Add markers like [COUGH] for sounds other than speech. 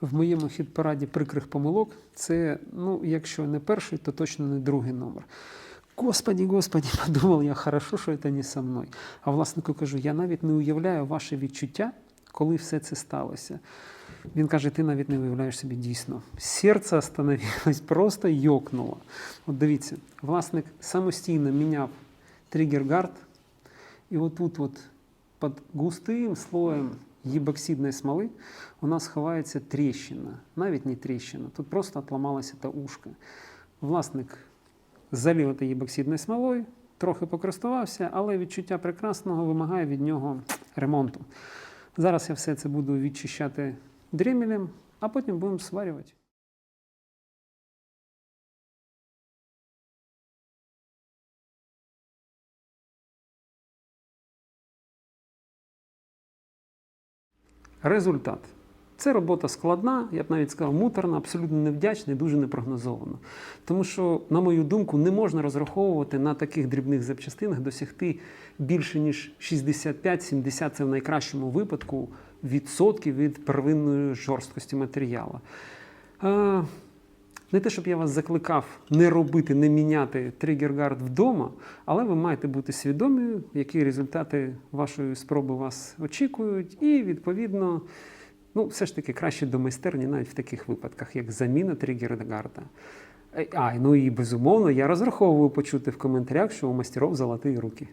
В моєму хіт-параді прикрих помилок це, ну, якщо не перший, то точно не другий номер. Господі, господі, [LAUGHS] подумав я, хорошо, що це не со мною. А власнику кажу, я навіть не уявляю ваше відчуття, коли все це сталося. Він каже, ти навіть не уявляєш собі дійсно. Серце остановилось, [LAUGHS] просто йокнуло. От дивіться, власник самостійно міняв триггер-гард, і отут от під густим слоєм гібоксидної смоли у нас ховається тріщина. Навіть не тріщина, тут просто отламалася та ушка. Власник залив це гібоксидною смолою, трохи покористувався, але відчуття прекрасного вимагає від нього ремонту. Зараз я все це буду відчищати дрімелем, а потім будемо сварювати. Результат. Це робота складна, я б навіть сказав, муторна, абсолютно невдячна і дуже непрогнозована. Тому що, на мою думку, не можна розраховувати на таких дрібних запчастинах досягти більше ніж 65-70, це в найкращому випадку, відсотків від первинної жорсткості матеріалу. Не те, щоб я вас закликав не робити, не міняти триггер-гард вдома, але ви маєте бути свідомі, які результати вашої спроби вас очікують, і відповідно, ну, все ж таки краще до майстерні навіть в таких випадках, як заміна триггер-гарда. Е, А, ну і безумовно, я розраховую почути в коментарях, що у мастерів золоті руки.